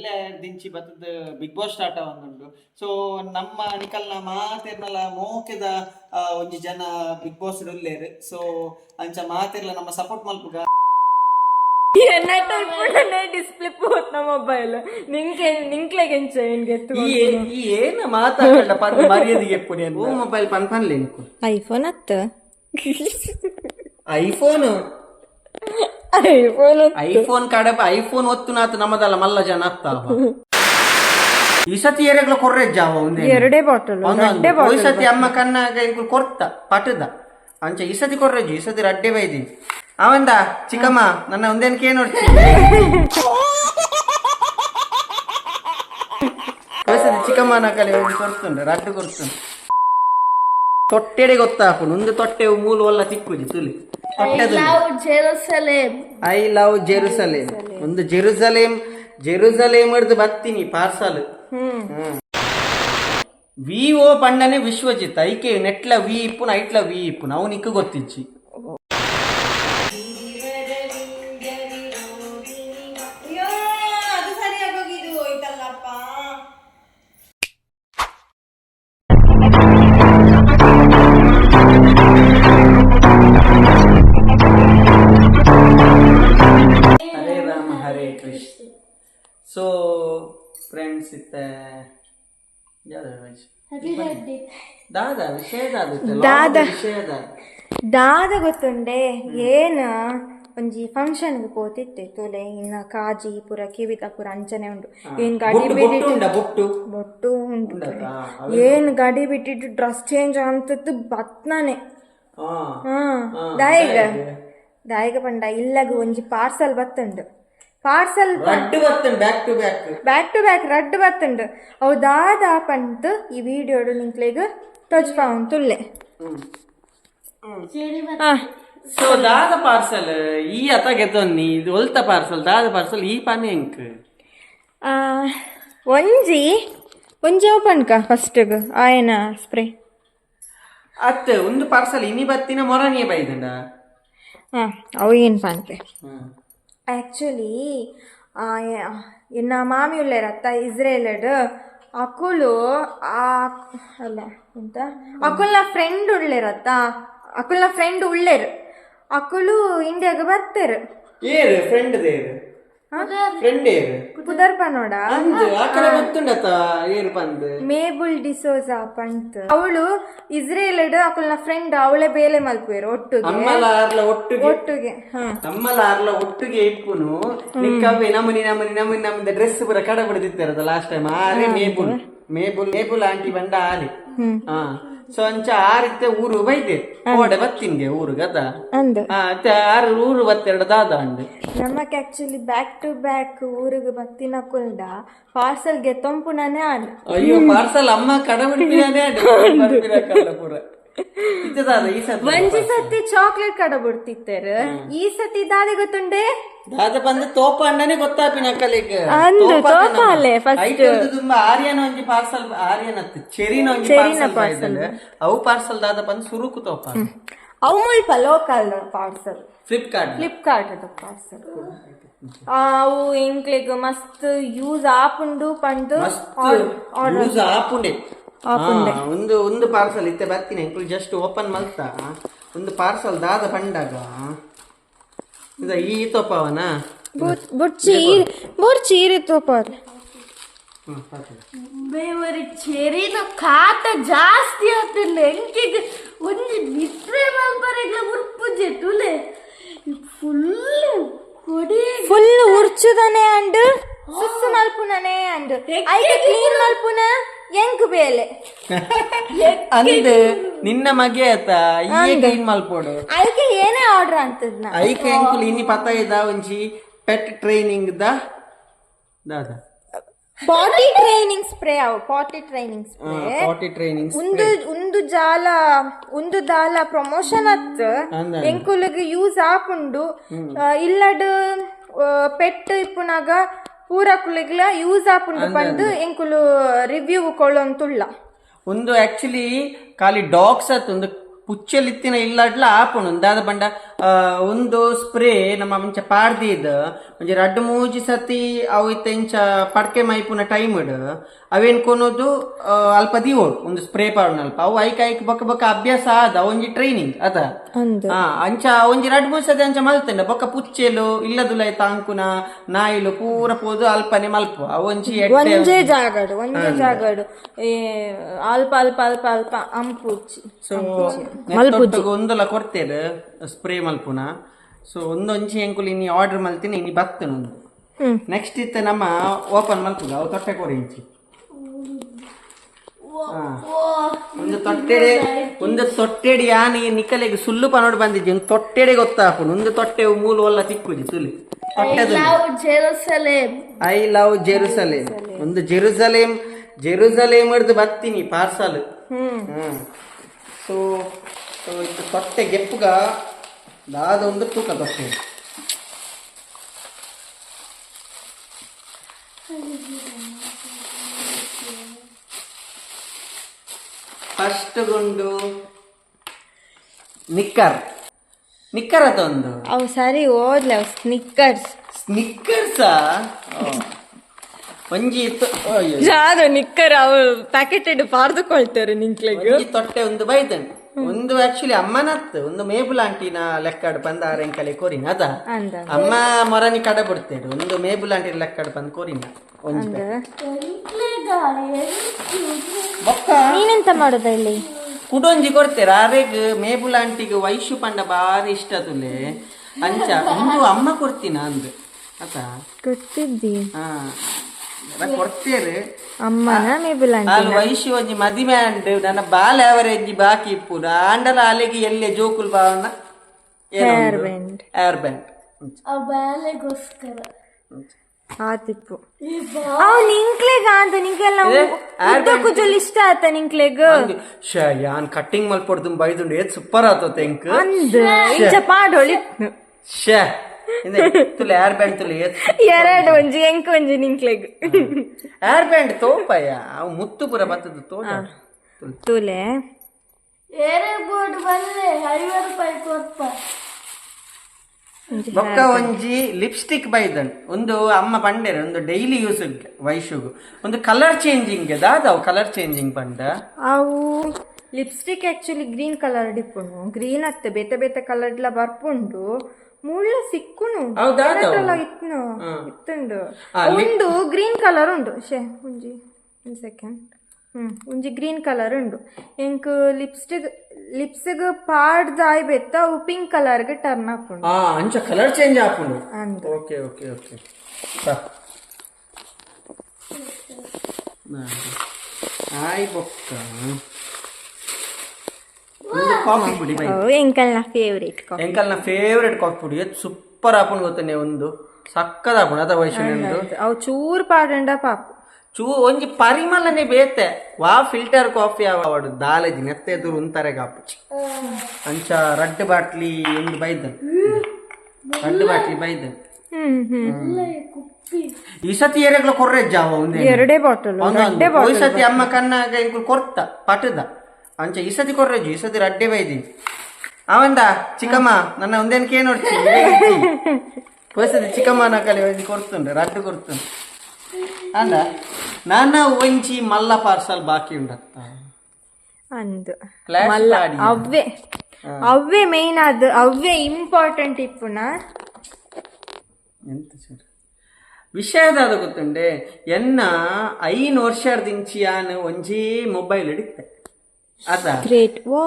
ಎಲ್ಲ ದಿಂಚಿ ಬತ್ತದ ಬಿಗ್ ಬಾಸ್ ಸ್ಟಾರ್ಟ್ ಆವೊಂದುಂಡು ಸೊ ನಮ್ಮ ನಿಕಲ್ನ ಮಾತೆರ್ನಲ ಮೋಕೆದ ಆ, ಒಂಜಿ ಜನ ಬಿಗ್ ಬಾಸ್ ಉಲ್ಲೇರು ಸೊ ಅಂಚ ಮಾತೆರ್ಲ ನಮ್ಮ ಸಪೋರ್ಟ್ ಮಲ್ಪುಗ. ಡಿಸ್ಪ್ಲೇ ಪೋತ್ನ ಮೊಬೈಲ್ ನಿಂಗೆ ನಿಂಕ್ಲೆಗೆ ಎಂಚ ಏನ್ಗೆ ಈ ಏನ ಮಾತಾಡಲ್ಲ ಪಂದ್ ಮರ್ಯಾದೆಗೆ ಎಪ್ಪುಡಿ ಓ ಮೊಬೈಲ್ ಪನ್ ಪನ್ಲೆ ಐಫೋನ್ ಹತ್ತು. ಐಫೋನ್? ಐಫೋನ್ ಐಫೋನ್ ಕಡೆ ಐಫೋನ್ ಒತ್ತು ನಾತು ನಮ್ಮದಲ್ಲ ಮಲ್ಲ ಜನ ಅತ್ತ ಈ ಸತಿ ಏರೆಗ್ಲ ಕೊರ್ರೆ ಜಾವ ಒಂದೇ ಎರಡೇ ಬಾಟಲ್ ಒಂದೊಂದು. ಈ ಸತಿ ಅಮ್ಮ ಕಣ್ಣಾಗ ಇಂಕುಲ್ ಕೊರ್ತ ಪಟದ. ಅಂಚ ಈ ಸತಿ ಕೊರ್ರೆ ಈ ಸತಿ ರಡ್ಡೆ ಬೈದಿ. ಅವಂದ ಚಿಕ್ಕಮ್ಮ ನನ್ನ ಒಂದೇನ್ ಕೇ ನೋಡ್ತಿ ಈ ಸತಿ ಚಿಕ್ಕಮ್ಮ ನಕಲಿ ಹೋಗಿ ಕೊರ್ತುಂಡು ರಡ್ಡು ಕೊರ್ತುಂಡು. ತೊಟ್ಟೆಡೆ ಗೊತ್ತಾಪುಂಡು ಒಂದು ತೊಟ್ಟೆ ಮೂಲು ಒಲ್ಲ ತಿಕ್ಕುಜಿ ತುಲಿ ತೊಟ್ಟೆದು ಐ ಲವ್ ಜೆರುಸಲೇಮ್. ಒಂದು ಜೆರುಸಲೇಮ್ ಜೆರುಸಲೇಮ್ ಹಿಡ್ದು ಬರ್ತೀನಿ ಪಾರ್ಸಲ್. ವಿ ಓ ಪಂಡನೆ ವಿಶ್ವಜಿತ್ ಐಕೆ ನೆಟ್ಲ ವಿ ಇಪ್ಪುನ ಐಟ್ಲ ವಿ ಇಪ್ಪುನ ಅವನಿಕ್ಕು ಗೊತ್ತಿಚ್ಚಿ ದಾದ ದಾದ. ಗೊತ್ತುಂಡೆ ಏನ ಒಂಜಿ ಫಂಕ್ಷನ್ಗೆ ಪೋತಿತ್ತೆ ತೊಲೆ ಇನ್ನ ಕಾಜಿ ಪುರ ಕಿವಿತ ಪುರ ಅಂಚನೆ ಉಂಡು ಏನ್ ಗಾಡಿ ಬೊಟ್ಟು ಬೊಟ್ಟು ಬಿಟ್ಟಿಟ್ಟು ಉಂಡ ಬೊಟ್ಟು? ಉಂಟು ಏನ್ ಗಾಡಿ ಬಿಟ್ಟಿಟ್ಟು ಡ್ರೆಸ್ ಚೇಂಜ್ ಅಂತದ್ದು ಬತ್ನಾನೆ ದಾಯಿಗ. ದಾಯಿಗ. ಪಂಡ ಇಲ್ಲಗ ಒಂಜಿ parcel ಬತ್ತುಂಡು. Parcel back to back back to back ರಡ್ಡು ಬತ್ತುಂಡು. ಅವು ದಾದ ಪಂತ್ ಈ ವಿಡಿಯೋಡು ನಿಂಕ್ಲೆಗ್ ತೋಜ್ಪಾ ತುಲ್ಲೆ. ಹಾ ಸೊ ದಾದ ಪಾರ್ಸಲ್ ಈ ಅತ ಗೆದ್ದೊನ್ನಿ ಇದು ಒಲ್ತ ಪಾರ್ಸಲ್ ದಾದ ಪಾರ್ಸಲ್ ಈ ಪಾನೆ ಎಂಕ್? ಆ, ಒಂಜಿ ಒಂಜಿ ಓಪನ್ ಫಸ್ಟ್ ಫಸ್ಟ್ಗ್ ಆಯನ ಸ್ಪ್ರೇ ಅತ್ತ ಒಂದು ಪಾರ್ಸಲ್ ಇನಿ ಬತ್ತಿನ ಮೊರನಿಯ ಬೈದಂಡ? ಹಾ ಅವು ಏನು ಪಾನ್ಪೆ ಆ್ಯಕ್ಚುಲಿ ಎನ್ನ ಮಾಮಿ ಉಳ್ಳೇರತ್ತ ಇಸ್ರೇಲಡ್ ಅಕುಲು, ಆ, ಅಲ್ಲ, ಎಂತ? ಅಕುಲ್ನ ಫ್ರೆಂಡ್ ಉಳ್ಳೇರತ್ತ? ಅಕುಲ್ನ ಫ್ರೆಂಡ್ ಉಳ್ಳೇರು. ಅಕುಲು ಇಂಡಿಯಾಗ ಬರ್ತೇರು. ಏರು ಫ್ರೆಂಡ್ ದೇರು ಫ್ರೆಂಡ್ ಪುದರ್ಪ ಅಂದ್ ಗೊತ್ತುಂಡತ ಏರು ಪಂದ್? ಮೇಬುಲ್ ಡಿಸೋಜಾ ಪಂತ್. ಅವಳು ಇಸ್ರೇಲ್ ಅಕಲ್ನ ಫ್ರೆಂಡ್ ಅವಳೆ ಬೇಲೆ ಮಲ್ಪುವೆರ್ ಒಟ್ಟುಗೆ. ಅಮ್ಮಲ ಆರ್ಲ ಒಟ್ಟಿಗೆ. ಒಟ್ಟುಗೆ ಅಮ್ಮಲ ಆರ್ಲ ಒಟ್ಟಿಗೆ ಇಪ್ಪುನು. ನಿಕ್ಕವೆ ನಮನಿ ನಮನಿ ನಮನಿ ನಮ್ದ ಡ್ರೆಸ್ ಪೂರ ಕಡ ಬಿಡದಿತ್ತಾರದ ಲಾಸ್ಟ್ ಟೈಮ್ ಆರೆ ಮೇಬುಲ್ ಮೇಬುಲ್ ಮೇಬುಲ್ ಆಂಟಿ ಬಂಡ ಆರಿ ಹಾ. ಸೊ ಅಂಚ ಆರಿತ್ತೆ ಊರು ಬೈದೆ. ಓಡೆ ಬತ್ತಿನ್ಗೆ ಊರು ಗದ ಅಂದು ಅತ್ತೆ ಆರು ಊರು ಬತ್ತೆರಡು ದಾದ ಅಂಡ್ ನಮಕ್ ಆಕ್ಚುಲಿ ಬ್ಯಾಕ್ ಟು ಬ್ಯಾಕ್ ಊರಿಗೆ ಬತ್ತಿನ ಕುಲ್ಡ ಪಾರ್ಸಲ್ಗೆ ತಂಪುನನೇ ಆನ್ ಅಯ್ಯೋ ಪಾರ್ಸಲ್ ಅಮ್ಮ ಕಡ ಬಿಡ್ತೀನೇ ಪೂರ ಒಂಜಿ ಸತಿ ಚಾಕ್ಲೇಟ್ ಕಡ ಬಿಡ್ತಿತ್ತರ. ಈ ಸತಿ ದಾದೆ ಗೊತ್ತುಂಡೆ? ದಾದ ಬಂದು ತೋಪ ಅಣ್ಣನೇ ಗೊತ್ತಾಪಿನ ಅಕ್ಕಲಿಗೆ ಅಂದು, ತೋಪ ಅಲ್ಲೇ ಫಸ್ಟ್ ತುಂಬಾ ಆರ್ಯನ ಒಂಜಿ ಪಾರ್ಸಲ್ ಆರ್ಯನ ಚೆರಿನ ಒಂಜಿ ಪಾರ್ಸಲ್ ಅವು ಪಾರ್ಸಲ್ ದಾದ ಬಂದು ಸುರುಕು ತೋಪ ಅವು ಮುಲ್ಪ ಲೋಕಲ್ ಪಾರ್ಸಲ್ ಫ್ಲಿಪ್ಕಾರ್ಟ್ ಫ್ಲಿಪ್ಕಾರ್ಟ್ ಅದು ಪಾರ್ಸಲ್ ಅವು ಇಂಕ್ಲಿಗ್ ಮಸ್ತ್ ಯೂಸ್ ಆಪುಂಡು ಪಂಡು ಯೂಸ್ ಆಪುಂಡೆ. ಹಾ, ಒಂದು ಒಂದು ಪಾರ್ಸಲ್ ಇತ್ತೆ ಬರ್ತೀನಿ ಅಂಕಲ್ ಜಸ್ಟ್ ಓಪನ್ ಮಲ್ತ ಒಂದು ಪಾರ್ಸಲ್ ದಾದ ಪಂಡಾಗ ಇದ ಈ ತೋಪವನ? ಬುರ್ಚಿ ಬುರ್ಚಿ ಇರಿ ಪಾರ್ಸಲ್. ಬೇವರಿ ಚೆರಿದು ಕಾಟ ಜಾಸ್ತಿ ಆಗ್ತಿಲ್ಲ ಎಂಕಿಗೆ ಒಂದು ನಿದ್ರೆ ಮಲ್ಪರೆಗ್ಲ ಉರ್ಪುಜೆ ತುಲೆ. ಫುಲ್ ಕೊಡಿ ಫುಲ್ ಉರ್ಚುದನೆ ಅಂಡ್ ಸುಸ್ಸು ಮಲ್ಪುನನೆ ಅಂಡ್ ಐದು ಕ್ಲೀನ್ ಮಲ್ಪುನ? ಎಂಕ್ ಬೇಲೆ? ಅಂದ್ ನಿನ್ನ ಮಗೆ ಆತ ಈ ಕ್ಲೀನ್ ಮಲ್ಪೋಡು ಐಕೆ ಏನೇ ಆರ್ಡರ್ ಅಂತದ್ನ? ಐಕೆ ಎಂಕುಲ್ ಇನಿ ಪತ ಇದ ಒಂಜಿ ಪೆಟ್ ಟ್ರೈನಿಂಗ್ ದ? ದಾದ ಪಾಟಿ ಟ್ರೈನಿಂಗ್ ಸ್ಪ್ರೇ ಅವು potty training spray potty training ಉಂದು ಉಂದು ಜಾಲ ಉಂದು ದಾಲ ಪ್ರಮೋಷನ್ ಅತ್. ಎಂಕುಲಿಗೆ ಯೂಸ್ ಆಪುಂಡು ಇಲ್ಲಡ್ ಪೆಟ್ ಇಪ್ಪುನಾಗ ಪೂರ ಕುಲಿಗ್ಲ ಯೂಸ್ ಆಪುಂಡು ಬಂದು ಎಂಕುಲು ರಿವ್ಯೂ ಕೊಳ್ಳೊಂತುಳ್ಳ ಒಂದು ಆಕ್ಚುಲಿ ಖಾಲಿ ಡಾಗ್ಸ್ ಅತ್ತು ಒಂದು ಪುಚ್ಚಲಿತ್ತಿನ ಇಲ್ಲಡ್ಲ ಆಪುಂಡು ದಾದ ಬಂಡ ಆ, ಒಂದು ಸ್ಪ್ರೇ ನಮ್ಮ ಮುಂಚ ಪಾಡ್ದಿದ ಒಂಜಿ ರಡ್ಡ್ ಮೂಜಿ ಸತಿ ಅವು ಇತ್ತೆಂಚ ಪಡ್ಕೆ ಮೈಪುನ ಟೈಮ್ ಅವೇನ್ ಕೊನೋದು ಅಲ್ಪ ದಿವೋಡು ಒಂದು ಸ್ಪ್ರೇ ಪಾಡೋಣ ಅಲ್ಪ. ಅವು ಐಕ್ ಐಕ್ ಬೊಕ್ಕ ಬೊಕ್ಕ ಅಭ್ಯಾಸ ಆದ ಒಂಜಿ ಟ್ರೈನಿಂಗ್ ಅದ. ಆ ಅಂಚ ಒಂಜಿ ರಡ್ಡ್ ಮೂಜಿ ಸತಿ ಅಂಚ ಮಲ್ತಂಡ ಬೊಕ್ಕ ಪುಚ್ಚೆಲು ಇಲ್ಲದುಲೈ ತಾಂಕುನ ನಾಯಿಲು ಪೂರ ಪೋದು ಅಲ್ಪನೆ ಮಲ್ಪು ಅವೊಂಜಿ ಎಡ್ಡೆ ಒಂಜೇ ಜಾಗಡು ಒಂಜೇ ಜಾಗಡು. ಅಲ್ಪ ಅಲ್ಪ ಅಲ್ಪ ಅಲ್ಪ ಅಂಪುಚ್ಚಿ ನೆತ್ತೊಟ್ಟುಗು ಒಂದಲ ಕೊಡ್ತೇವೆ. ಸ್ಪ್ರೇ ಮಲ್ಪುನ. ಸೊ ಒಂದೊಂಜಿ ಎಂಕುಲು ಇನ್ನು ಆರ್ಡರ್ ಮಲ್ತೀನಿ ಇನ್ನು ಬತ್ತನು ಒಂದು. ನೆಕ್ಸ್ಟ್ ಇತ್ತ ನಮ್ಮ ಓಪನ್ ಮಲ್ಪುಗ ಅವು ತೊಟ್ಟೆ ಕೊಡಿ ಇಂಚಿ ಹಾ. ಒಂದು ತೊಟ್ಟೆಡೆ ಒಂದು ತೊಟ್ಟೆಡಿ ಆನೆ ನಿಕಲೆಗೆ ಸುಲ್ಲು ಪನೋಡು ಬಂದಿದ್ದೆ ಒಂದು ತೊಟ್ಟೆಡೆ ಗೊತ್ತಾಪುನು. ಒಂದು ತೊಟ್ಟೆ ಮೂಲು ಒಲ್ಲ ತಿಕ್ಕುದಿ ಸುಲಿ. I love Jerusalem. ಒಂದು ಜೆರುಸಲೇಮ್ ಜೆರುಸಲೇಮ್ ಹಿಡ್ದು ಬರ್ತೀನಿ ಪಾರ್ಸಲ್. ಹ್ಮ್. ಸೊ ಸೊ ಇದು ತೊಟ್ಟೆ ಗೆಪ್ಪುಗ ದಾದ ಒಂದು ತೂಕ ತೊಟ್ಟೆ ಫಸ್ಟ್ ಗುಂಡು ನಿಕ್ಕರ್. ನಿಕ್ಕರ್ ಅದೊಂದು. ಅವು ಸರಿ ಓದ್ಲೆ ಸ್ನಿಕ್ಕರ್ಸ್. ಸ್ನಿಕ್ಕರ್ಸ? ಒಂಜಿ. ಯಾರು ನಿಕ್ಕರ್ ಅವು ಪ್ಯಾಕೆಟ್ ಇಟ್ಟು ಪಾರ್ದುಕೊಳ್ತಾರೆ ನಿಂಕ್ಲೆಗ್ ತೊಟ್ಟೆ ಒಂದು ಬೈದನ್ ಒಂದು ಆಕ್ಚುಲಿ ಅಮ್ಮನತ್ತು. ಒಂದು ಮೇಬುಲ್ ಆಂಟಿನ ಲೆಕ್ಕಡ್ ಬಂದ ಆರೆಂಕಲೆ ಕೋರಿನ ಅದ? ಅಮ್ಮ ಮೊರನಿ ಕಡೆ ಬಿಡ್ತೇಡು ಒಂದು ಮೇಬುಲ್ ಆಂಟಿನ ಲೆಕ್ಕಡ್ ಬಂದು ಕೋರಿನ. ನೀನೆಂತ ಮಾಡೋದ ಇಲ್ಲಿ? ಕುಡೊಂಜಿ ಕೊಡ್ತೇರ? ಆರೆಗ್ ಮೇಬುಲ್ ಆಂಟಿಗೆ ವೈಶು ಪಂಡ ಬಾರಿ ಇಷ್ಟ ತುಲೆ. ಅಂಚ. ಒಂದು ಅಮ್ಮ ಕೊಡ್ತೀನ ಅಂದ್. ಆತ? ಕೊಡ್ತಿದ್ದಿ. ಹಾ. ಕೊಡ್ತೇರು ಅಮ್ಮನ ಮೇಬಲ್ ನಾನು ವೈಶು ಒಂಜಿ ಮದಿಮೆ ಅಂಡ್ ನನ್ನ ಬಾಲ ಅವರೇಜಿ ಬಾಕಿ ಇಪ್ಪುನ ಆಂಡಲ ಅಲೆಗೆ ಎಲ್ಲೆ ಜೋಕುಲ್ ಬ್ಯಾಂಡ್ ಏರ್ ಬ್ಯಾಂಡ್ ಆ ಬಾಲೆಗೋಸ್ಕರ. ಆತಿಪ್ಪು ಅವು ನಿಂಕ್ಲೆಗ್ ಅಂತ ನಿಂಕ್ಲೆಲ್ಲ ಉದ್ದಕ್ಕೂ ಜೊಲ್ ಇಷ್ಟ ಆತ ನಿಂಕ್ಲೆಗ್. ಶ ಯಾನ್ ಕಟ್ಟಿಂಗ್ ಮಲ್ಪಡ್ದು ಬೈದುಂಡು ಏತ್ ಸೂಪರ್ ಆತೋ ತೆಂಕ್ ಅಂದ್ ಇಂಚ ಪಾಡೊಳಿ ಶ ತುಲೆ ಏರ್ ಬ್ಯಾಂಡ್ ತುಲೆ ಎರಡು ಒಂಜಿ ಎಂಕ್ ಒಂಜಿ ನಿಂಕ್ಲೆಗ್ ಏರ್ ಬ್ಯಾಂಡ್ ತೋಪಯ್ಯ ಅವು ಮುತ್ತು ಪುರ ಬತ್ತದ ತೋಟ. ತುಲೆ. ಏರೆ ಬೋರ್ಡ್ ಬಂದ್ರೆ ಐವತ್ತು ರೂಪಾಯಿ ಕೊಡ್ಪ ಬೊಕ್ಕ ಒಂಜಿ ಲಿಪ್ಸ್ಟಿಕ್ ಬೈದನ್ ಒಂದು ಅಮ್ಮ ಪಂಡೆರ ಒಂದು ಡೈಲಿ ಯೂಸ್ ವೈಶುಗು. ಒಂದು ಕಲರ್ ಚೇಂಜಿಂಗ್ ದಾದವು ಕಲರ್ ಚೇಂಜಿಂಗ್ ಪಂಡ? ಅವು ಲಿಪ್ಸ್ಟಿಕ್ ಆಕ್ಚುಲಿ ಗ್ರೀನ್ ಕಲರ್ ಡಿಪ್ಪುಂಡು ಗ್ರೀನ್ ಅತ್ತೆ ಬೇತೆ ಬೇತೆ ಕಲರ್ಡ್ಲ ಬರ್ಪುಂಡು. ಮುಳ್ಳ ಸಿಕ್ಕುನು. ಇತ್ನು. ಇತ್ತುಂಡು. ಒಂದು ಗ್ರೀನ್ ಕಲರ್ ಉಂಡು. ಶೇ ಉಂಜಿ ಒಂದು ಸೆಕೆಂಡ್ ಹ್ಮ್ ಒಂಜಿ ಗ್ರೀನ್ ಕಲರ್ ಉಂಡು. ಎಂಕ್ ಲಿಪ್ಸ್ಟಿಕ್ ಲಿಪ್ಸ್ಗ್ ಪಾಡ್ದ ಆಯ್ಬೆತ್ತ ಅವು ಪಿಂಕ್ ಕಲರ್ ಕಲರ್ಗೆ ಟರ್ನ್ ಹಾಕೊಂಡು. ಆ ಅಂಚ ಕಲರ್ ಚೇಂಜ್ ಆಪುಂಡು ಅಂತ ಓಕೆ ಓಕೆ ಓಕೆ. ಆಯ್ ಬೊಕ್ಕ. ಕಾಫಿ ಪುಡಿ ಬೈ ಅವು ಎಂಕಲ್ನ ಫೇವ್ರೇಟ್ ಕಾಫಿ ಎಂಕಲ್ನ ಫೇವ್ರೆಟ್ ಕಾಫಿ ಪುಡಿ. ಸೂಪರ್ ಆಪುಂಡು ಗೊತ್ತನೆ ಒಂದು ಸಕ್ಕದ ಆಪುಂಡು ಅದ ವಯಸ್ಸಿನ ಅವು ಚೂರ್ ಪಾಡಂಡ ಪಾಪು. ಚೂ ಒಂಜಿ ಪರಿಮಳನೆ ಬೇತೆ. ವಾ ಫಿಲ್ಟರ್ ಕಾಫಿ ಅವಾಡು ದಾಲೆಜಿ ನೆತ್ತೆ ಎದುರು ಉಂತಾರೆ ಗಾಪು. ಅಂಚ ರಡ್ಡ್ ಬಾಟ್ಲಿ ಒಂದು ಬೈದನ್ ರಡ್ಡ್ ಬಾಟ್ಲಿ ಬೈದನ್ ಈ ಸತಿ ಏರೆಗ್ಲ ಕೊರ್ರೆ ಜಾವ ಒಂದೇ ಎರಡೇ ಬಾಟಲ್ ಈ ಸತಿ ಅಮ್ಮ ಕಣ್ಣಾಗ ಇಂಕುಲ್ ಕೊರ್ತ ಪಟದ. ಅಂಚ ಈ ಸತಿ ಕೊರ್ರಜ್ಜು ಈ ಸತಿ ರಡ್ಡೆ ಬೈದಿ. ಅವಂದ ಚಿಕ್ಕಮ್ಮ ನನ್ನ ಒಂದೇನಕ್ಕೆ ನೋಡ್ತಿ ಹೋಯ್ ಸತಿ ಚಿಕ್ಕಮ್ಮನ ಕಲಿ ಒಂಜಿ ಕೊರ್ತುಂಡು ರಡ್ಡು ಕೊರ್ತುಂಡು. ಅಂದ ನನ್ನ ಒಂಜಿ ಮಲ್ಲ ಪಾರ್ಸಲ್ ಬಾಕಿ ಉಂಡತ್ತ. ಅಂದು. ಮಲ್ಲ ಅವ್ವೆ. ಅವೇ ಅವೇ ಮೇನ್ ಅದು ಅವ್ವೆ ಇಂಪಾರ್ಟೆಂಟ್ ಇಪ್ಪುನ. ಎಂತ ಸರ್? ವಿಷಯದ ಗೊತ್ತುಂಡೆ ಎನ್ನ ಐನ್ ವರ್ಷದಿಂಚಿ ಯಾನ್ ಒಂಜಿ ಮೊಬೈಲ್ ಹಿಡಿತೆ ಅದ. ಗ್ರೇಟ್ ವಾ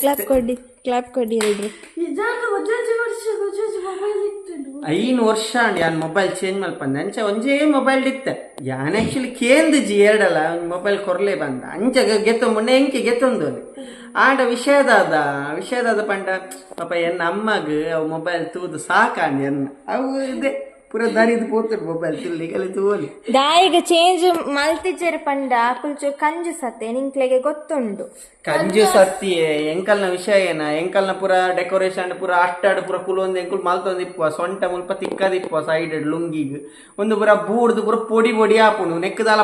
ಕ್ಲಾಪ್ ಕೊಡಿ ಕ್ಲಾಪ್ ಕೊಡಿ ಎಲ್ರು ನಿಜಾನು ಒಂದೊಂದು ವರ್ಷ ಒಂದೊಂದು ಮೊಬೈಲ್ ಇತ್ತು ಐನ್ ವರ್ಷ ಅಂಡ್ ಯಾನ್ ಮೊಬೈಲ್ ಚೇಂಜ್ ಮಲ್ಪಂದೆ ಅಂಚ ಒಂಜೇ ಮೊಬೈಲ್ ಇತ್ತೆ. ಯಾನ್ ಆಕ್ಚುಲಿ ಕೇಂದ್ಜಿ ಎರಡಲ್ಲ ಮೊಬೈಲ್ ಕೊರ್ಲೆ ಬಂದ. ಅಂಚ ಗೆತ್ತ ಮೊನ್ನೆ ಎಂಕಿ ಗೆತ್ತೊಂದು ಆಂಡ ವಿಷಯದಾದ ವಿಷಯದಾದ ಪಂಡ ಪಾಪ ಎನ್ನ ಅಮ್ಮಗ ಅವು ಮೊಬೈಲ್ ತೂದು ಸಾಕಾಂಡ್ ಎನ್ನ ಅವು ಇದೆ. ಪೂರ ದಾರಿದು ಪೋತುಡು ಮೊಬೈಲ್ ತುಲ್ಲಿ ಕಲಿತು ಓಲಿ ದಾಯಿಗೆ ಚೇಂಜ್ ಮಲ್ತಿಜ್ಜೆರ್ ಪಂಡ ಕುಲ್ಚೂರು ಕಂಜು ಸತ್ತೆ ನಿಂಕ್ಲೆಗೆ ಗೊತ್ತುಂಡು ಕಂಜು ಸತ್ತಿಯೆ ಎಂಕಲ್ನ ವಿಷಯ ಏನ? ಎಂಕಲ್ನ ಪೂರ ಡೆಕೋರೇಷನ್ ಪೂರ ಅಟ್ಟಾಡ್ ಪೂರ ಕುಲೊಂದು ಎಂಕುಲ್ ಮಲ್ತೊಂದು ಇಪ್ಪುವ ಸೊಂಟ ಮುಲ್ಪ ತಿಕ್ಕದಿಪ್ಪುವ ಸೈಡ್ ಲುಂಗಿಗ್. ಒಂದು ಪೂರ ಬೂಡ್ದು ಪೂರ ಪೊಡಿ ಪೊಡಿ ಆಪುಂಡು ನೆಕ್ಕದಾಲ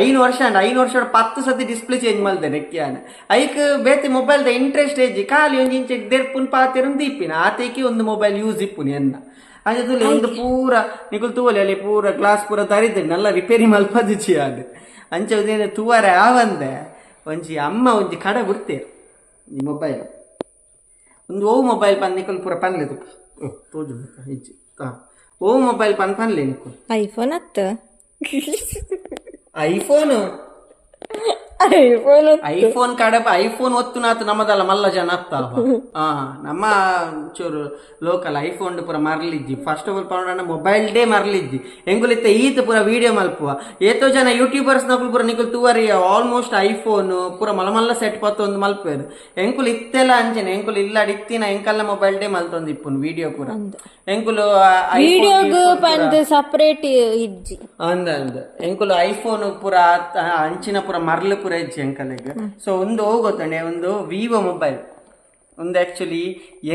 ಐನು ವರ್ಷ ಅಂಡ್ ಐನು ವರ್ಷ ಪತ್ತು ಸತಿ ಡಿಸ್ಪ್ಲೇ ಚೇಂಜ್ ಮಲ್ದೆ ನೆಕ್ಕಿಯಾನ. ಐಕ್ ಬೇತೆ ಮೊಬೈಲ್ ದ ಇಂಟ್ರೆಸ್ಟ್ ಏಜಿ ಖಾಲಿ ಒಂಜಿ ಇಂಚೆ ದೆರ್ಪುನ್ ಪಾತೆರುಂದು ಇಪ್ಪಿನ ಆತೇಕಿ ಒಂದು ಮೊಬೈಲ್ ಯೂಸ್ ಇಪ್ಪುನಿ ಎನ್ನ ಅಂಚೆ ತುಲೆ ಒಂದು ಪೂರ ನಿಕುಲ್ ತೂಲೆ ಅಲ್ಲಿ ಪೂರ ಗ್ಲಾಸ್ ಪೂರ ತರಿದ್ದೆ ನಲ್ಲ ರಿಪೇರಿ ಮಲ್ಪದಿಚ್ಚಿ ಅದು ಅಂಚ ಉದೇನೆ ತೂವರೆ ಆವಂದೆ ಒಂಜಿ ಅಮ್ಮ ಒಂಜಿ ಕಡ ಬಿಡ್ತೇರು ಈ ಮೊಬೈಲ್ ಒಂದು ಓ ಮೊಬೈಲ್ ಪನ್ ನಿಕುಲ್ ಪೂರ ಪನ್ಲೆ ತುಪ್ಪ ತೋಜು ಇಜ್ಜಿ ಹಾ ಓ ಮೊಬೈಲ್ ಪನ್ ಪನ್ಲೆ ನಿಕುಲ್ ಐಫೋನ್ ಅತ್ತ ಐಫೋನು ಐಫೋನ್ ಐಫೋನ್ ಕಡಪ ಐಫೋನ್ ಒತ್ತು ನಾತ್ ನಮ್ಮದಲ್ಲ ಮಲ್ಲ ಜನ ಅತ್ತಲ್ಲ ಹಾ ನಮ್ಮ ಚೂರು ಲೋಕಲ್ ಐಫೋನ್ ಪೂರ ಮರ್ಲಿದ್ದಿ ಫಸ್ಟ್ ಆಫ್ ಆಲ್ ಪೌಂಡ ಮೊಬೈಲ್ ಡೇ ಮರ್ಲಿದ್ದಿ ಹೆಂಗುಲಿತ್ತ ಈತ ಪೂರ ವಿಡಿಯೋ ಮಲ್ಪುವ. ಏತೋ ಜನ ಯೂಟ್ಯೂಬರ್ಸ್ ನಕುಲ್ ಪೂರ ನಿಕುಲ್ ತೂವರಿ ಆಲ್ಮೋಸ್ಟ್ ಐಫೋನ್ ಪೂರ ಮಲ ಮಲ್ಲ ಸೆಟ್ ಪತ್ತೊಂದು ಮಲ್ಪೇರು ಹೆಂಕುಲ್ ಇತ್ತೆಲ್ಲ ಅಂಚನೆ ಹೆಂಕುಲ್ ಇಲ್ಲ ಇತ್ತಿನ ಹೆಂಕಲ್ಲ ಮೊಬೈಲ್ ಡೇ ಮಲ್ತೊಂದು ಇಪ್ಪುನು ವಿಡಿಯೋ ಪೂರ. ಪಂದ್ ಸಪರೇಟ್ ಅಂದ ಅಂದ. ಎಂಕುಲು ಐಫೋನ್ ಪೂರ ಅಂಚಿನ ಪೂರ ಮರ್ಲು ಪೂರ ಇಜ್ಜಿ ಎಂಕಲೆಗ್ ಸೊ ಒಂದು ಹೋಗೋತನೆ ಒಂದು ವಿವೋ ಮೊಬೈಲ್ ಒಂದು ಆಕ್ಚುಲಿ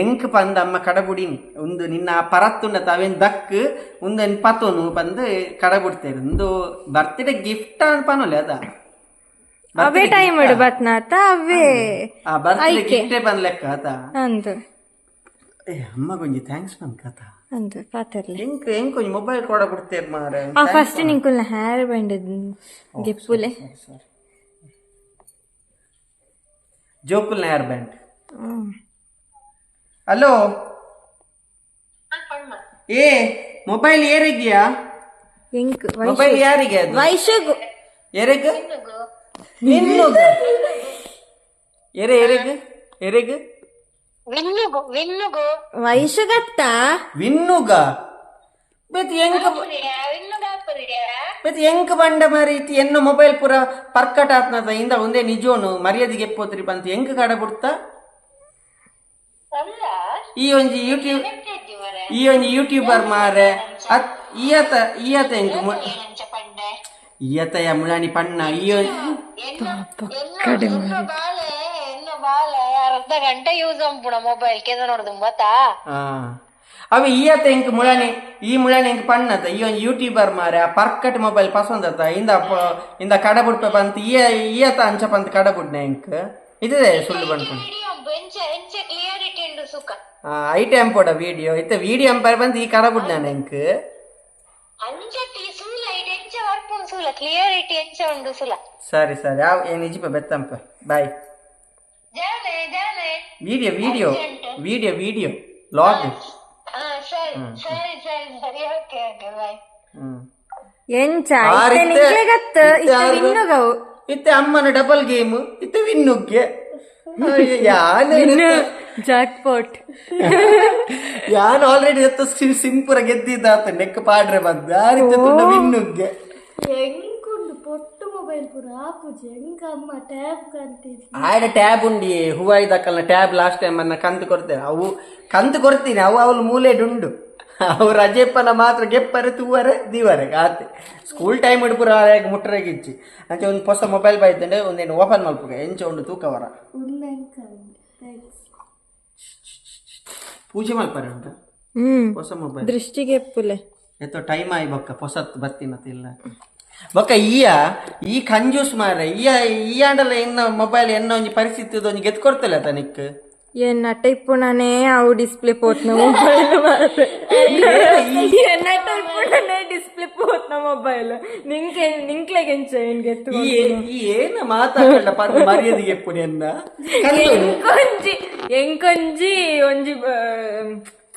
ಎಂಕ್ ಪಂದ ಅಮ್ಮ ಕಡಬುಡಿನಿ. ಒಂದು ನಿನ್ನ ಪರತ್ತುಂಡ ತಾವೇನು ದಕ್ ಒಂದು ಪತೋನು ಬಂದು ಕಡಬುಡ್ತೇರು ಒಂದು ಬರ್ತ್ಡೇ ಗಿಫ್ಟ್ ಅನ್ಪನೋಲೆ ಪನೋಲೆ ಅದ. ಅವೇ ಟೈಮ್ ಬತ್ನಾತ ಅವೇ. ಆ ಬರ್ತ್ಡೇ ಗಿಫ್ಟೇ ಬಂದ್ ಲೆಕ್ಕ ಆತ ಅಂದು. ಏ ಅಮ್ಮಗೊಂಜಿ ಥ್ಯಾಂಕ್ಸ್ ಪನ್ ಕಥ. ಅಂದು ಪಾತರ್ಲೆ ಎಂಕ್ ಎಂಕ್ ಮೊಬೈಲ್ ಕೊಡ ಬಿಡ್ತೇರ್ ಮಾರೆ ಆ ಫಸ್ಟ್ ನಿಂಕುಲ್ನ ಹೇರ್ ಬ್ಯಾಂಡ್ ಗೆಪ್ಪುಲೆ ಜೋಕುಲ್ನ ನಯಾರ್ ಬ್ಯಾಂಡ್ ಹಲೋ ಏ ಮೊಬೈಲ್ ಏರಿದ್ಯಾ? ಎಂಕ್ ಮೊಬೈಲ್ ಯಾರಿಗೆ ಅದು? ವೈಶಗು. ಎರೆಗ್? ವಿನ್ನುಗ ಎರೆ ಎರೆಗ್? ಎರೆಗ್? ವಿನ್ನುಗು ವಿನ್ನುಗು. ವೈಶಗತ್ತ? ವಿನ್ನುಗ? ಬೆತ್ ಎಂಕ ವಿನ್ನುಗ ಹಾಕೋದಿದ್ಯಾ ಬೆತ್ ಎಂಕ್ ಬಂಡ ಮರೀತಿ ಎನ್ನು ಮೊಬೈಲ್ ಪೂರ ಪರ್ಕಟ ಆತ್ನದ ಇಂದ ಒಂದೇ ನಿಜೋನು ಮರ್ಯಾದೆಗೆ ಎಪ್ಪೋತ್ರಿ ಬಂತ. ಎಂಕ್ ಕಡ ಬಿಡ್ತ? ಈ ಒಂಜಿ ಯೂಟ್ಯೂಬ್ ಈ ಒಂಜಿ ಯೂಟ್ಯೂಬರ್ ಮಾರೆ. ಅತ್ ಈಯತ ಈಯತ ಎಂಕ ಈಯತ ಮುಳಾನಿ ಪಣ್ಣ. ಈ ಅರ್ಧ ಗಂಟೆ ಯೂಸ್ ಅಂಪುಣ ಮೊಬೈಲ್. ಕೇಂದ್ರ ನೋಡ್ದು ಗೊತ್ತಾ? ಅವ ಈಯತ ಎಂಕ್ ಮುಳಾನಿ ಈ ಮುಳಾನಿ ಪಣ್ಣತ ಈ ಒಂಜಿ ಯೂಟ್ಯೂಬರ್ ಮಾರೆ ಪರ್ಕಟ್ ಮೊಬೈಲ್ ಪಸಂದತ ಇಂದ ಇಂದ ಇಂದ ಪಂತ ಈ ಈಯ ಈಯತ ಅಂಚ ಪಂತ ಕಡಬುಡ್ನ ಎಂಕ್. ಇದೇ ಸುಳ್ಳು ಬಂದ್ಕೊಂಡು ಸುಖ. ಐಟಮ್ ವಿಡಿಯೋ ಇತ್ತ ವಿಡಿಯೋ ಅಂಪರ್ ಬಂದು ಈ ಕ್ಲಿಯರಿಟಿ ಎಂಚ ಉಂಡು ಸುಲ ಸರಿ ಸರಿ. ಯಾವ ಏನು ಇಜಿಪ ಬೆತ್ತಂಪ. Bye video video video video log ಹಾ ಸರಿ ಸರಿ ಸರಿ ಸರಿ. Okay okay bye hmm. ಎಂಚ ಆ ಇತ್ತೆ ರೀತಿ- ನಿಂಕ್ಲೆ ಗತ್ತ? ಇತ್ತೆ? ವಿನ್ನುಗವು ಅಮ್ಮನ ಡಬಲ್ ಗೇಮ್ ಇತ್ತೆ ವಿನ್ನುಗ್ಗೆ. ಯಾನ್ ಜಾಕ್ ಪಾಟ್ ಯಾನ್ ಆಲ್ರೆಡಿ ಎತ್ತ ಸಿಂಪುರ ಗೆದ್ದಿದ್ದಾತ ನೆಕ್ ಪಾಡ್ರೆ ಬಂದು. ಆ ರೀತಿ ತುಂಡ ವಿನ್ನುಗ್ಗೆ? ಅಮ್ಮ ಟ್ಯಾಬ್ ಉಂಡಿ ಹೂವಾಯ್ದಕ್ಕಲ್ನ ಟ್ಯಾಬ್ ಲಾಸ್ಟ್ ಟೈಮ್ ಅನ್ನ ಕಂತು ಕೊಡ್ತೇವೆ. ಅವು ಕಂತು ಕೊಡ್ತೀನಿ ಅವು ಅವಳು ಮೂಲೆಡುಂಡು ಅವ್ರ ರಜೆಪ್ಪನ ಮಾತ್ರ ಗೆಪ್ಪರೆ ತೂವರೆ ದೀವರೆ ಆತೆ ಸ್ಕೂಲ್ ಟೈಮ್ ಇಡ್ಪುರ ಮುಟ್ಟರೆಗಿಚ್ಚಿ ಅಂತ ಒಂದು ಹೊಸ ಮೊಬೈಲ್ ಬೈತಂಡೆ ಒಂದೇನು ಓಪನ್ ಮಲ್ಪುಗ ಎಂಚ ಉಂಡು ತೂಕವರ ಪೂಜೆ ಮಲ್ಪರೆ ಉಂಟ ಹ್ಮ್. ಹೊಸ ಮೊಬೈಲ್ ದೃಷ್ಟಿಗೆ ಎಪ್ಪುಲೆ ಎತ್ತೋ ಟೈಮ್ ಹೊಸತ್ ಬತ್ತಿ ಮತ ಬರ್ತೀನತಿಲ್ಲ ಬೊಕ್ಕ ಈಯ ಈ ಕಂಜೂಸ್ ಮಾರ ಈಯ ಈ ಆಂಡಲ ಎನ್ನ ಮೊಬೈಲ್ ಎನ್ನ ಒಂಜಿ ಪರಿಸ್ಥಿತಿ ಒಂಜಿ ಗೆತ್ಕೊಡ್ತಲ್ಲ ತನಿಕ್ ಎನ್ನ ಟೈಪ್ ನಾನೇ ಅವು ಡಿಸ್ಪ್ಲೇ ಪೋತ್ನ ಮೊಬೈಲ್ ಎನ್ನ ಟೈಪ್ ನಾನೇ ಡಿಸ್ಪ್ಲೇ ಪೋತ್ನ ಮೊಬೈಲ್. ನಿಂಗೆ ನಿಂಕ್ಲೆಗೆ ಎಂಚ ಏನ್ ಗೆತ್ತು ಏನ ಮಾತಾಡಲ್ಲ ಪದ ಮರ್ಯಾದೆಗೆ ಪುನಿ ಕಂದೋಡು. ಎಂಕೊಂಜಿ ಎಂಕೊಂಜಿ ಒಂಜಿ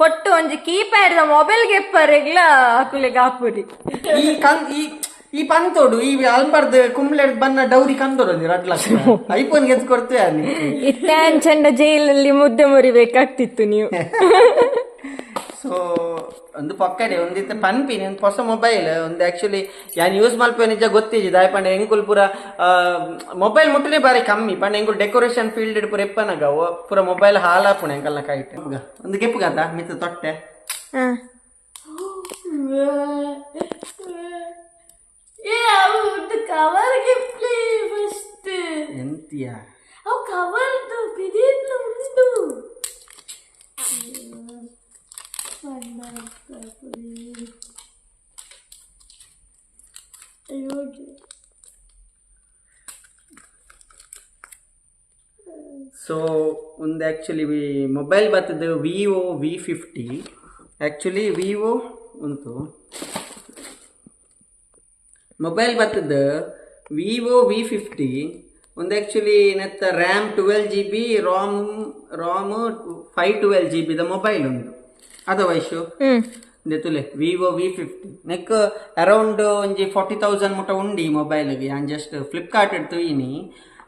ಪೊಟ್ಟು ಒಂಜಿ ಕೀಪ್ಯಾಡ್ ಮೊಬೈಲ್ ಗೆಪ್ಪರೆಗ್ಲ ಆಕುಲೆಗೆ ಆಪುರಿ ಈ ಕಂ ಈ ಈ ಪಂತೋಡು ಈ ಅಲ್ಬರ್ದ್ ಕುಂಬ್ಳೆ ಬನ್ನ ಡೌರಿ ಕಂದೋಡು ನೀರು ಅಡ್ಲ ಐಫೋನ್ ಗೆದ್ದು ಕೊಡ್ತೇವೆ ಇಟ್ಟಾನ್ ಚಂಡ ಜೈಲಲ್ಲಿ ಮುದ್ದೆ ಮುರಿಬೇಕಾಗ್ತಿತ್ತು ನೀವು. ಸೊ ಒಂದು ಪಕ್ಕಡೆ ಇತ್ತ ಪನ್ಪಿನಿ ಒಂದು ಹೊಸ ಮೊಬೈಲ್ ಒಂದು ಆಕ್ಚುಲಿ ಯಾನ್ ಯೂಸ್ ಮಲ್ಪೆ ನಿಜ ಗೊತ್ತಿಜಿ ದಾಯ್ ಪಂಡ ಎಂಕುಲ್ ಪೂರ ಮೊಬೈಲ್ ಮುಟ್ಟನೆ ಬಾರಿ ಕಮ್ಮಿ. ಪಂಡ ಎಂಕುಲ್ ಡೆಕೋರೇಷನ್ ಫೀಲ್ಡ್ ಪೂರ ಎಪ್ಪನಾಗ ಪೂರ ಮೊಬೈಲ್ ಹಾಲಾಪುಣ ಎಂಕಲ್ನ ಕೈಟ್ ಒಂದು ಗೆಪ್ಪುಗಾತ ಮಿತ್ತ ತೊಟ್ಟೆ. ಕವರ್ಗೆ ಪ್ಲೇ ಫಸ್ಟ್ ಎಂತಿಯ? ಅವು ಕವರ್ದು ಬಿದಿರ್ಲು ಉಂಟು ಸೊ ಒಂದು ಆ್ಯಕ್ಚುಲಿ ವಿ ಮೊಬೈಲ್ ಬರ್ತದೆ Vivo V fifty actually Vivo ಉಂಟು. ಮೊಬೈಲ್ ಬರ್ತದೆ ವಿವೋ ವಿ ಫಿಫ್ಟಿ ಒಂದು ಆ್ಯಕ್ಚುಲಿ ನೆತ್ತ RAM twelve G B RAM RAM five twelve G ಬಿದ mobile ಉಂಟು. ಅದ ವಯಸ್ಸು ದೆತುಲೆ ವಿವೋ ವಿ ಫಿಫ್ಟಿ ನೆಕ್ ಅರೌಂಡ್ ಒಂಜಿ ಫಾರ್ಟಿ ತೌಸಂಡ್ ಮುಟ ಉಂಡಿ ಮೊಬೈಲ್ಗೆ ನಾನು ಜಸ್ಟ್ ಫ್ಲಿಪ್ಕಾರ್ಟ್ ತುಯಿನಿ.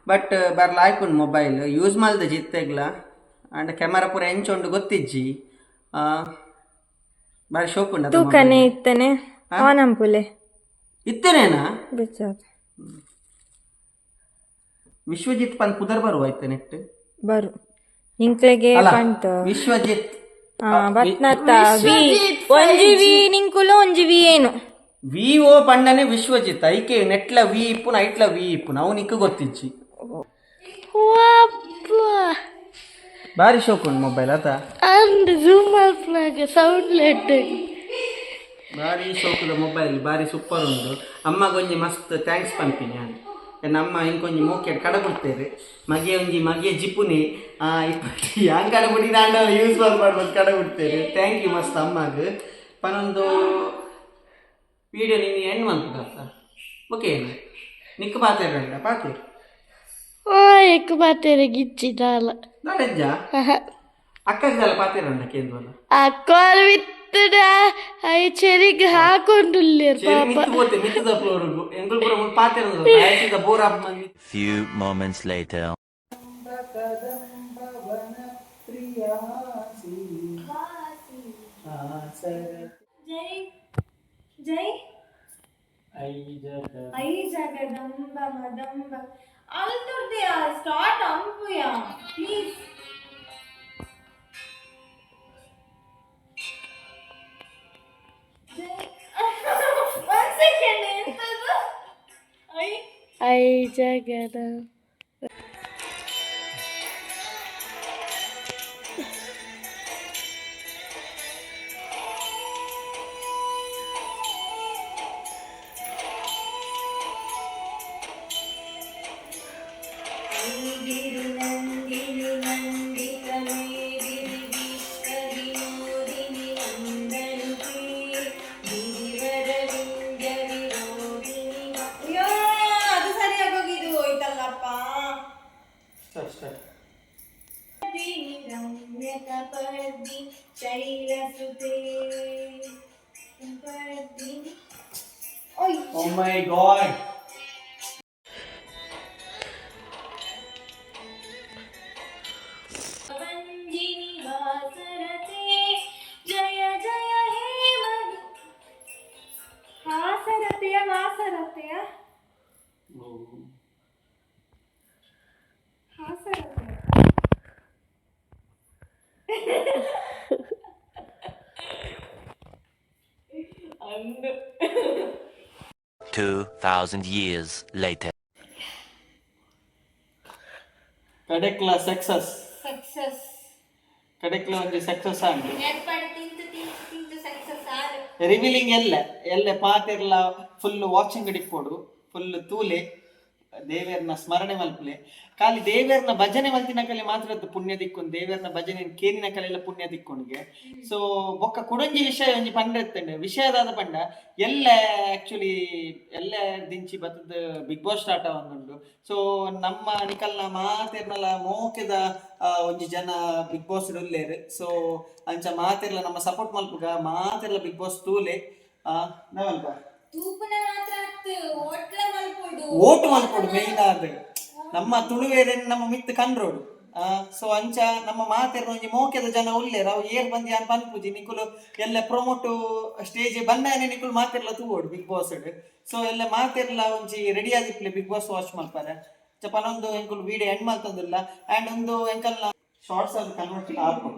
ಬಟ್ ಬರ್ಲಾಯ್ಕುಂಡು ಮೊಬೈಲ್ ಯೂಸ್ ಮಲ್ದ ಜಿತ್ತೆಗ್ಲ ಅಂಡ್ ಕ್ಯಾಮರಾ ಪೂರ ಎಂಚೊಂಡು ಗೊತ್ತಿಜ್ಜಿ. ಆ, ಬಾರಿ ಶೋಕ್ ಉಂಡು ಅದು ತೂಕನೇ. ಇತ್ತನೆ. ಆನಂಪುಲೆ ಇತ್ತೇನೇನಾ? ಬಿಚ್ಚಾದ. ವಿಶ್ವಜಿತ್ ಪಂದ್ ಕುದರ್ ಬರುವ ಇತ್ತ ನೆಟ್ ಬರು. ಇಂಕ್ಲೆಗೆ ಅಲ್ಲ ಪಂತ ವಿಶ್ವಜಿತ್ ಆ ಬತ್ನತ್ತ ವಿ ಒಂಜಿ ವಿ ನಿಂಕುಲು ಒಂಜಿ ವಿ ಏನು? ವಿವೋ ಪಂಡನೆ ವಿಶ್ವಜಿತ್. ಐಕೆ ನೆಟ್ಲ ವಿ ಇಪ್ಪುನ ಐಟ್ಲ ವಿ ಇಪ್ಪುನ ನಿಕ್ಕ ಗೊತ್ತಿಜ್ಜಿ. ಬಾರಿ ಶೋಕ್ ಉಂಡು ಮೊಬೈಲ್ ಆತ. ಅಂಡ್ ಜೂಮ್ ಮಾಡ್ಲಾಗ ಸೌಂಡ್ ಲೆಟ್ ಭಾರಿ ಶೋಕದ ಮೊಬೈಲ್ ಭಾರಿ ಸೂಪರ್ ಉಂಡು ಅಮ್ಮಗೊಂಜಿ ಮಸ್ತ್ ಥ್ಯಾಂಕ್ಸ್ ಪಂಪಿನಿ ನಾನು. ಎನ್ನ ಅಮ್ಮ ಇಂಕೊಂಜಿ ಮೋಕೆಡ್ ಕಡ ಕೊಡ್ತೇವೆ ಮಗೆ ಒಂಜಿ ಮಗೆ ಜಿಪುನಿ ಇಪ್ಪತ್ತಿ ಹಂಗೆ ಕಡ ಕೊಡಿ ನಾನು ಯೂಸ್ ಮಾಡ್ಬೋದು ಕಡ ಕೊಡ್ತೇವೆ ಥ್ಯಾಂಕ್ ಯು ಮಸ್ತ್ ಅಮ್ಮಗ. ಪನೊಂದು ವಿಡಿಯೋ ನೀನು ಎಂಡ್ ಮಾಡ್ಬಿಟ್ಟ ಓಕೆ ನಿಕ್ಕ ಪಾತೇರ ಪಾತೇರು ಓ ಎಕ್ ಮಾತೇರೆ ಗಿಚ್ಚಿದಾಲ ನಾಳೆಜ್ಜ? ಅಕ್ಕಗಲ್ಲ ಪಾತೇರಣ್ಣ ಕೇಂದ್ರಲ್ಲ ಅಕ್ಕೋಲ್ ವಿತ್ತಡ ಐ ಚೆರಿಗೆ ಹಾಕೊಂಡುಲ್ಲೇರ್ ಸರಿ ಪಾಪ ಮಿತ್ತು ಹೋತೆ ಮಿತ್ತದ ಫ್ಲೋರ್ಗು ಎಂಗಳು ಪೂರ ಮುಲ್ಪ ಪಾತೇರ ಆಯ್ತಿದ ಬೋರ್ ಆಪ್ ಮಂದಿ Ay. Ay canım. Oh my god. 2,000 years later. ಕಡೆಕ್ಲ ಸಕ್ಸಸ್. ಸಕ್ಸಸ್. ಕಡೆಕ್ಲ ಒಂದು ಸಕ್ಸಸ್ ಆಗಿ. ಏರ್ಪಾಡು ತಿಂತು ತಿಂತು ತಿಂತು ಸಕ್ಸಸ್ ಆರು ರಿವೀಲಿಂಗ್ ಎಲ್ಲ. ಎಲ್ಲ ಪಾತೆರ್ಲ ಫುಲ್ ವಾಚಿಂಗ್ ಡಿಕ್ಕೊಡು ಫುಲ್ ತೂಲೆ. ದೇವೇರ್ನ ಸ್ಮರಣೆ ಮಲ್ಪಲೆ. ಖಾಲಿ ದೇವಿಯರ್ನ ಭಜನೆ ಮಲ್ತಿನ ಕಲೆ ಮಾತ್ರ ಪುಣ್ಯ ದಿಕ್ಕೊಂಡು ದೇವಿಯರ್ನ ಭಜನೆ ಕೇರಿನ ಕಲೆಲ್ಲ ಪುಣ್ಯ ದಿಕ್ಕೊಂಡ್ಗೆ. ಸೊ ಬೊಕ್ಕ ಕುಡಂಜಿ ವಿಷಯ ಒಂಜಿ ಪಂಡ ಎತ್ತಂಡೆ ವಿಷಯದಾದ ಪಂಡ. ಎಲ್ಲ ಆಕ್ಚುಲಿ ಎಲ್ಲ ದಿಂಚಿ ಬತ್ತದ ಬಿಗ್ ಬಾಸ್ ಸ್ಟಾರ್ಟ್ ಆವೊಂದುಂಡು ಸೊ ನಮ್ಮ ನಿಕಲ್ನ ಮಾತೆರ್ನಲ ಮೋಕೆದ ಒಂಜಿ ಜನ ಬಿಗ್ ಬಾಸ್ ಉಲ್ಲೇರು ಸೊ ಅಂಚ ಮಾತೆರ್ಲ ನಮ್ಮ ಸಪೋರ್ಟ್ ಮಲ್ಪುಗ ಮಾತೆರ್ಲ ಬಿಗ್ ಬಾಸ್ ತೂಲೆ. ಆ, ಓಟು ಮಲ್ಪೊಡು ಮೇಯ್ನ್ ಆದ್ ನಮ್ಮ ತುಳುವೇರೆ ನಮ್ಮ ಮಿತ್ ಕಂಡ್ರೋಡು ಸೊ ಅಂಚ ನಮ್ಮ ಮಾತೆರ್ ಒಂಜಿ ಮೋಕೆದ ಜನ ಉಲ್ಲೇರ ಅವು ಏರ್ ಬಂದಿ ಅಂತ ಪನ್ಪುಜಿ ನಿಕುಲು ಎಲ್ಲ ಪ್ರೊಮೋಟ್ ಸ್ಟೇಜ್ ಬಂದಾನೆ ನಿಕುಲು ಮಾತೆರ್ಲ ತೂವೋಡು ಬಿಗ್ ಬಾಸ್ ಸೊ ಎಲ್ಲ ಮಾತೆರ್ಲ ಒಂಜಿ ರೆಡಿ ಆದಿಪ್ಲೆ ಬಿಗ್ ಬಾಸ್ ವಾಚ್ ಮಾಡ್ತಾರೆ ಚ ಪನೊಂದು ಎಂಕುಲು ವಿಡಿಯೋ ಎಂಡ್ ಮಾಡ್ತಂದಿಲ್ಲ. ಆ್ಯಂಡ್ ಒಂದು ಎಂಕಲ್ನ ಶಾರ್ಟ್ಸ್ ಅದು ಕನ್ವರ್ಟ್ ಹಾಕು.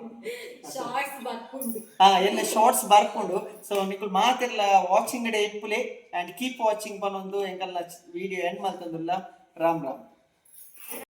ಶಾರ್ಟ್ಸ್ ಬರ್ಕೊಂಡು. ಹಾ ಎಲ್ಲ ಶಾರ್ಟ್ಸ್ ಬರ್ಕೊಂಡು. ಸೊ ನಿಕುಲ್ ಮಾತೆಲ್ಲ ವಾಚಿಂಗ್ ಡೇ ಇಪ್ಪುಲೆ ಅಂಡ್ ಕೀಪ್ ವಾಚಿಂಗ್ ಪನೊಂದು ಎಂಕಲ್ನ ವಿಡಿಯೋ ಎಂಡ್ ಮಲ್ತಂದುಲ್ಲ ರಾಮ್ ರಾಮ್.